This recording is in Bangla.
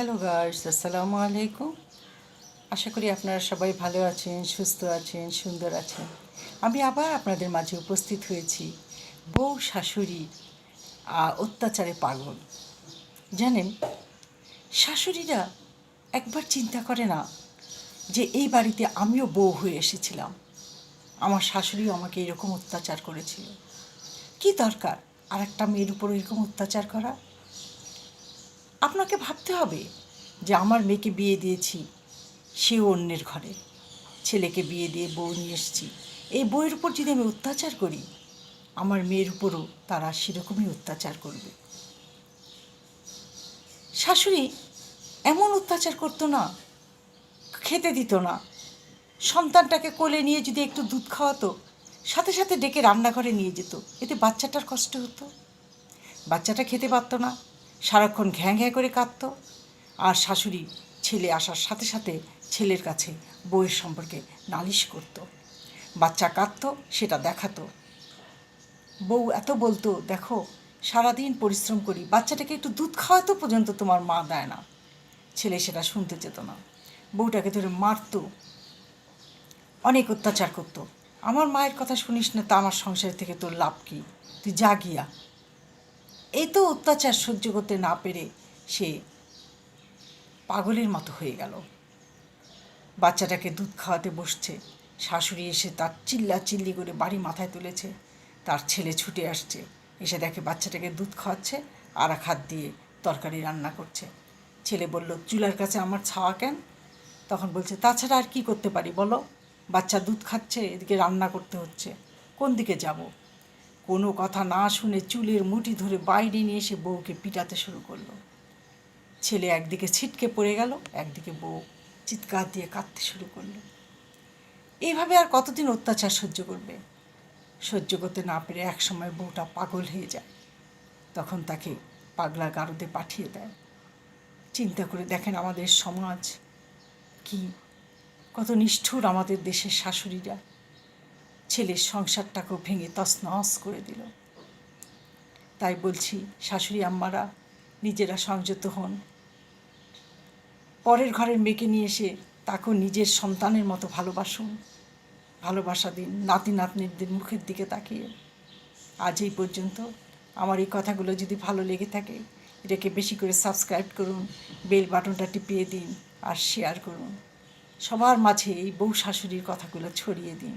হ্যালো গার্স আসসালামু আলাইকুম আশা করি আপনারা সবাই ভালো আছেন, সুস্থ আছেন, সুন্দর আছেন। আমি আবার আপনাদের মাঝে উপস্থিত হয়েছি। বউ শাশুড়ি অত্যাচারে পাগল। জানেন, শাশুড়িরা একবার চিন্তা করে না যে এই বাড়িতে আমিও বউ হয়ে এসেছিলাম। আমার শাশুড়িও আমাকে এরকম অত্যাচার করেছিল। কি দরকার? আর একটা মেয়ের উপর এরকম অত্যাচার করা? আপনাকে ভাবতে হবে যে আমার মেয়েকে বিয়ে দিয়েছি সে অন্যের ঘরে। ছেলেকে বিয়ে দিয়ে বউ নিয়ে এসেছি। এই বইয়ের উপর যদি আমি অত্যাচার করি, আমার মেয়ের উপরও তারা সেরকমই অত্যাচার করবে। শাশুড়ি এমন অত্যাচার করতো না, খেতে দিত না। সন্তানটাকে কোলে নিয়ে যদি একটু দুধ খাওয়াতো, সাথে সাথে ডেকে রান্নাঘরে নিয়ে যেত। এতে বাচ্চাটার কষ্ট হতো। বাচ্চাটা খেতে পারতো না। সারাক্ষণ ঘ্যাঁ ঘ্যাঁ করে কাঁদতো। আর শাশুড়ি ছেলে আসার সাথে সাথে ছেলের কাছে বউয়ের সম্পর্কে নালিশ করত। বাচ্চা কাঁদতো, সেটা দেখাতো। বউ এত বলতো, দেখো, সারাদিন পরিশ্রম করি, বাচ্চাটাকে একটু দুধ খাওয়াতো পর্যন্ত তোমার মা দেয় না। ছেলে সেটা শুনতে যেত না। বউটাকে ধরে মারতো। অনেক অত্যাচার করতো। আমার মায়ের কথা শুনিস না, তা আমার সংসার থেকে তোর লাভ কি? তুই যা গিয়া এই তো অত্যাচার সহ্য করতে না পেরে সে পাগলের মতো হয়ে গেল। বাচ্চাটাকে দুধ খাওয়াতে বসছে। শাশুড়ি এসে তার চিল্লা চিল্লি করে বাড়ি মাথায় তুলেছে। তার ছেলে ছুটে আসছে। এসে দেখে বাচ্চাটাকে দুধ খাওয়াচ্ছে আর এক হাত দিয়ে তরকারি রান্না করছে। ছেলে বলল, চুলার কাছে আমার ছাওয়া কেন? তখন বলছে, তাছাড়া আর কি করতে পারি বলো? বাচ্চা দুধ খাচ্ছে, এদিকে রান্না করতে হচ্ছে। কোন দিকে যাব? কোনো কথা না শুনে চুলের মুঠি ধরে বাইরে নিয়ে এসে বউকে পিটাতে শুরু করল। ছেলে একদিকে ছিটকে পড়ে গেল, একদিকে বউ চিৎকার দিয়ে কাঁদতে শুরু করল। এইভাবে আর কতদিন অত্যাচার সহ্য করবে? সহ্য করতে না পেরে একসময় বউটা পাগল হয়ে যায়। তখন তাকে পাগলা গারদে পাঠিয়ে দেয়। চিন্তা করে দেখেন আমাদের সমাজ কি, কত নিষ্ঠুর আমাদের দেশের শাশুড়িরা। ছেলের সংসারটাকেও ভেঙে তছনছ করে দিল। তাই বলছি, শাশুড়ি আম্মারা নিজেরা সংযত হন। পরের ঘরের মেয়েকে নিয়ে এসে তাকেও নিজের সন্তানের মতো ভালোবাসুন। ভালোবাসা দিন, নাতি নাতনিদের মুখের দিকে তাকিয়ে। আজ এই পর্যন্ত আমার এই কথাগুলো যদি ভালো লেগে থাকে, এটাকে বেশি করে সাবস্ক্রাইব করুন, বেল বাটনটা টিপিয়ে দিন আর শেয়ার করুন। সবার মাঝে এই বউ শাশুড়ির কথাগুলো ছড়িয়ে দিন।